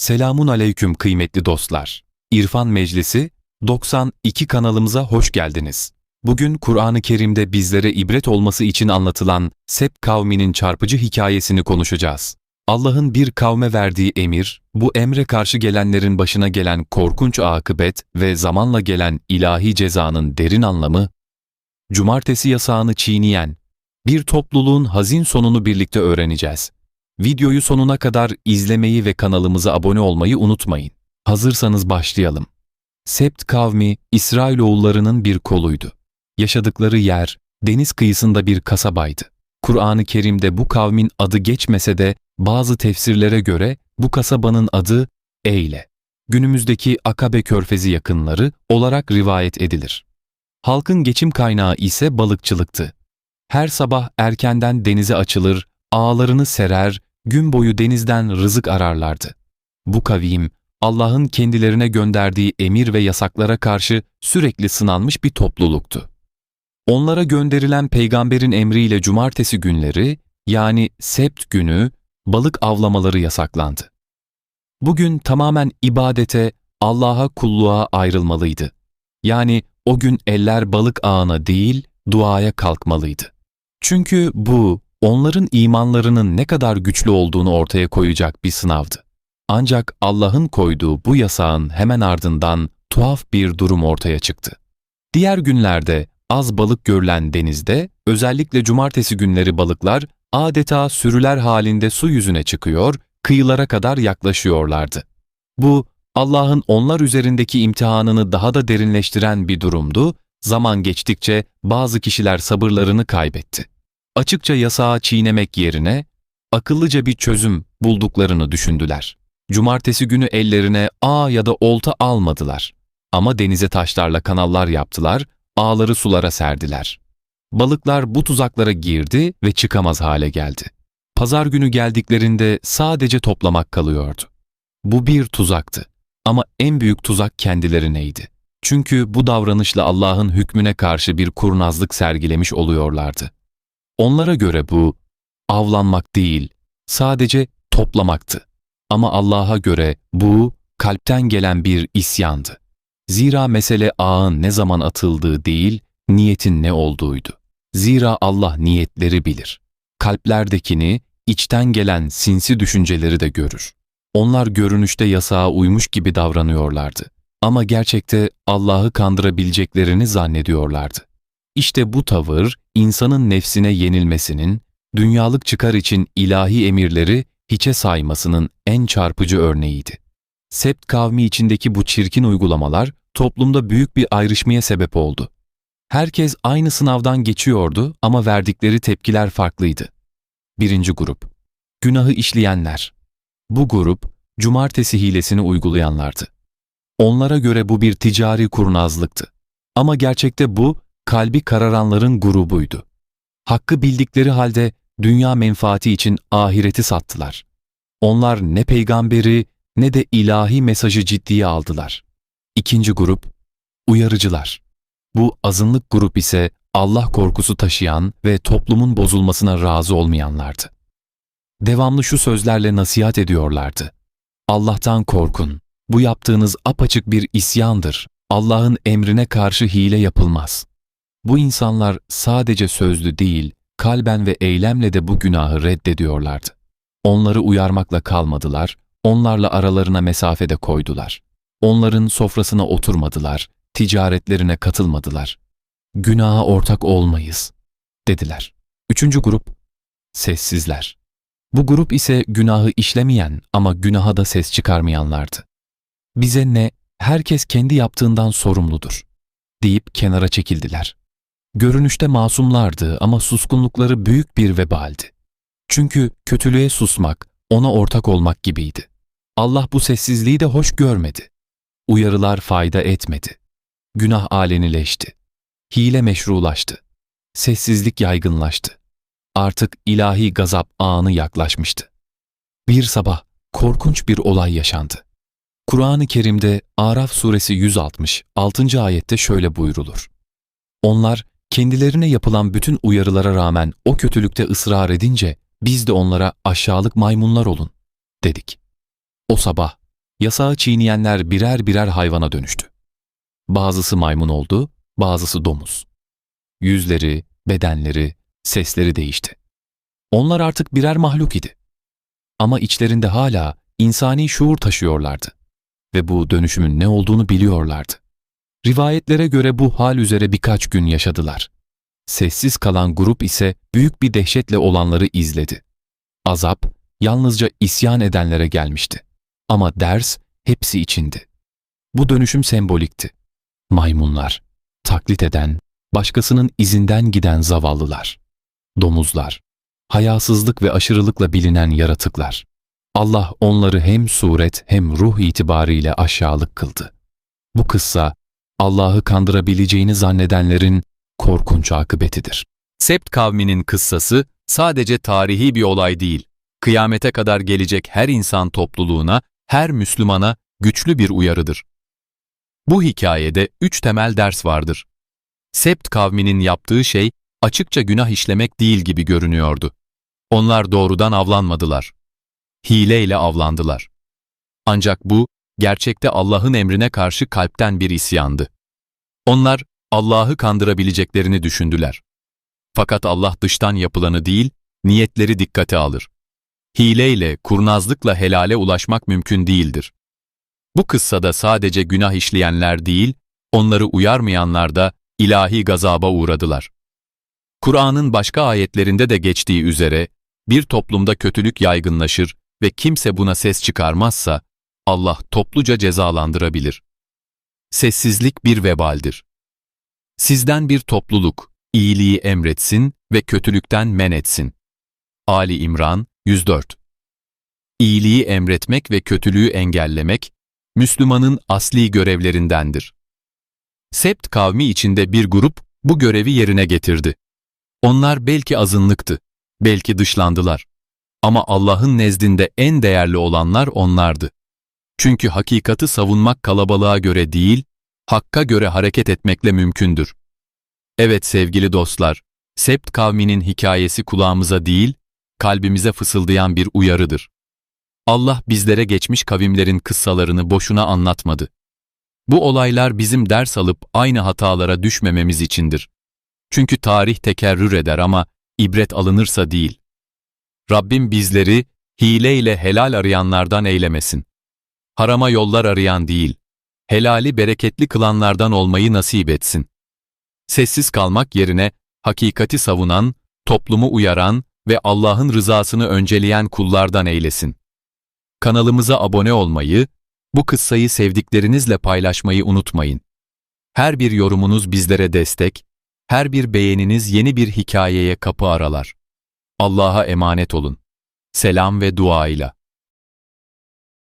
Selamun aleyküm kıymetli dostlar. İrfan Meclisi 92 kanalımıza hoş geldiniz. Bugün Kur'an-ı Kerim'de bizlere ibret olması için anlatılan Sep kavminin çarpıcı hikayesini konuşacağız. Allah'ın bir kavme verdiği emir, bu emre karşı gelenlerin başına gelen korkunç akıbet ve zamanla gelen ilahi cezanın derin anlamı, cumartesi yasağını çiğneyen bir topluluğun hazin sonunu birlikte öğreneceğiz. Videoyu sonuna kadar izlemeyi ve kanalımıza abone olmayı unutmayın. Hazırsanız başlayalım. Sept kavmi İsrailoğullarının bir koluydu. Yaşadıkları yer deniz kıyısında bir kasabaydı. Kur'an-ı Kerim'de bu kavmin adı geçmese de bazı tefsirlere göre bu kasabanın adı Eyle. Günümüzdeki Akabe Körfezi yakınları olarak rivayet edilir. Halkın geçim kaynağı ise balıkçılıktı. Her sabah erkenden denize açılır, ağlarını serer, gün boyu denizden rızık ararlardı. Bu kavim, Allah'ın kendilerine gönderdiği emir ve yasaklara karşı sürekli sınanmış bir topluluktu. Onlara gönderilen peygamberin emriyle cumartesi günleri, yani sept günü, balık avlamaları yasaklandı. Bugün tamamen ibadete, Allah'a kulluğa ayrılmalıydı. Yani o gün eller balık ağına değil, duaya kalkmalıydı. Çünkü bu, onların imanlarının ne kadar güçlü olduğunu ortaya koyacak bir sınavdı. Ancak Allah'ın koyduğu bu yasağın hemen ardından tuhaf bir durum ortaya çıktı. Diğer günlerde az balık görülen denizde, özellikle cumartesi günleri balıklar adeta sürüler halinde su yüzüne çıkıyor, kıyılara kadar yaklaşıyorlardı. Bu, Allah'ın onlar üzerindeki imtihanını daha da derinleştiren bir durumdu, zaman geçtikçe bazı kişiler sabırlarını kaybetti. Açıkça yasağı çiğnemek yerine, akıllıca bir çözüm bulduklarını düşündüler. Cumartesi günü ellerine ağ ya da olta almadılar. Ama denize taşlarla kanallar yaptılar, ağları sulara serdiler. Balıklar bu tuzaklara girdi ve çıkamaz hale geldi. Pazar günü geldiklerinde sadece toplamak kalıyordu. Bu bir tuzaktı. Ama en büyük tuzak kendilerineydi. Çünkü bu davranışla Allah'ın hükmüne karşı bir kurnazlık sergilemiş oluyorlardı. Onlara göre bu avlanmak değil, sadece toplamaktı. Ama Allah'a göre bu kalpten gelen bir isyandı. Zira mesele ağın ne zaman atıldığı değil, niyetin ne olduğuydu. Zira Allah niyetleri bilir. Kalplerdekini, içten gelen sinsi düşünceleri de görür. Onlar görünüşte yasağa uymuş gibi davranıyorlardı. Ama gerçekte Allah'ı kandırabileceklerini zannediyorlardı. İşte bu tavır, insanın nefsine yenilmesinin, dünyalık çıkar için ilahi emirleri hiçe saymasının en çarpıcı örneğiydi. Sept kavmi içindeki bu çirkin uygulamalar toplumda büyük bir ayrışmaya sebep oldu. Herkes aynı sınavdan geçiyordu ama verdikleri tepkiler farklıydı. Birinci grup. Günahı işleyenler. Bu grup, cumartesi hilesini uygulayanlardı. Onlara göre bu bir ticari kurnazlıktı. Ama gerçekte bu, kalbi kararanların grubuydu. Hakkı bildikleri halde dünya menfaati için ahireti sattılar. Onlar ne peygamberi ne de ilahi mesajı ciddiye aldılar. İkinci grup, uyarıcılar. Bu azınlık grup ise Allah korkusu taşıyan ve toplumun bozulmasına razı olmayanlardı. Devamlı şu sözlerle nasihat ediyorlardı. Allah'tan korkun. Bu yaptığınız apaçık bir isyandır. Allah'ın emrine karşı hile yapılmaz. Bu insanlar sadece sözlü değil, kalben ve eylemle de bu günahı reddediyorlardı. Onları uyarmakla kalmadılar, onlarla aralarına mesafede koydular. Onların sofrasına oturmadılar, ticaretlerine katılmadılar. Günaha ortak olmayız, dediler. Üçüncü grup, sessizler. Bu grup ise günahı işlemeyen ama günaha da ses çıkarmayanlardı. Bize ne, herkes kendi yaptığından sorumludur, deyip kenara çekildiler. Görünüşte masumlardı ama suskunlukları büyük bir vebaldi. Çünkü kötülüğe susmak, ona ortak olmak gibiydi. Allah bu sessizliği de hoş görmedi. Uyarılar fayda etmedi. Günah alenileşti. Hile meşrulaştı. Sessizlik yaygınlaştı. Artık ilahi gazap anı yaklaşmıştı. Bir sabah korkunç bir olay yaşandı. Kur'an-ı Kerim'de Araf suresi 160 6. ayette şöyle buyrulur. Onlar kendilerine yapılan bütün uyarılara rağmen o kötülükte ısrar edince biz de onlara aşağılık maymunlar olun dedik. O sabah Yasağı çiğneyenler birer birer hayvana dönüştü. Bazısı maymun oldu, bazısı domuz. Yüzleri, bedenleri, sesleri değişti. Onlar artık birer mahluk idi. Ama içlerinde hala insani şuur taşıyorlardı ve bu dönüşümün ne olduğunu biliyorlardı. Rivayetlere göre bu hal üzere birkaç gün yaşadılar. Sessiz kalan grup ise büyük bir dehşetle olanları izledi. Azap yalnızca isyan edenlere gelmişti. Ama ders hepsi içindi. Bu dönüşüm sembolikti. Maymunlar, taklit eden, başkasının izinden giden zavallılar, domuzlar, hayasızlık ve aşırılıkla bilinen yaratıklar. Allah onları hem suret hem ruh itibariyle aşağılık kıldı. Bu kıssa Allah'ı kandırabileceğini zannedenlerin korkunç akıbetidir. Sept kavminin kıssası sadece tarihi bir olay değil, kıyamete kadar gelecek her insan topluluğuna, her Müslümana güçlü bir uyarıdır. Bu hikayede üç temel ders vardır. Sept kavminin yaptığı şey açıkça günah işlemek değil gibi görünüyordu. Onlar doğrudan avlanmadılar. Hileyle avlandılar. Ancak bu, gerçekte Allah'ın emrine karşı kalpten bir isyandı. Onlar Allah'ı kandırabileceklerini düşündüler. Fakat Allah dıştan yapılanı değil, niyetleri dikkate alır. Hileyle, kurnazlıkla helale ulaşmak mümkün değildir. Bu kıssada sadece günah işleyenler değil, onları uyarmayanlar da ilahi gazaba uğradılar. Kur'an'ın başka ayetlerinde de geçtiği üzere, bir toplumda kötülük yaygınlaşır ve kimse buna ses çıkarmazsa, Allah topluca cezalandırabilir. Sessizlik bir vebaldir. Sizden bir topluluk, iyiliği emretsin ve kötülükten men etsin. Ali İmran 104 İyiliği emretmek ve kötülüğü engellemek, Müslümanın asli görevlerindendir. Sept kavmi içinde bir grup bu görevi yerine getirdi. Onlar belki azınlıktı, belki dışlandılar. Ama Allah'ın nezdinde en değerli olanlar onlardı. Çünkü hakikati savunmak kalabalığa göre değil, hakka göre hareket etmekle mümkündür. Evet sevgili dostlar, Sept kavminin hikayesi kulağımıza değil, kalbimize fısıldayan bir uyarıdır. Allah bizlere geçmiş kavimlerin kıssalarını boşuna anlatmadı. Bu olaylar bizim ders alıp aynı hatalara düşmememiz içindir. Çünkü tarih tekerrür eder ama ibret alınırsa değil. Rabbim bizleri hileyle helal arayanlardan eylemesin. Harama yollar arayan değil, helali bereketli kılanlardan olmayı nasip etsin. Sessiz kalmak yerine hakikati savunan, toplumu uyaran ve Allah'ın rızasını önceleyen kullardan eylesin. Kanalımıza abone olmayı, bu kıssayı sevdiklerinizle paylaşmayı unutmayın. Her bir yorumunuz bizlere destek, her bir beğeniniz yeni bir hikayeye kapı aralar. Allah'a emanet olun. Selam ve dua ile.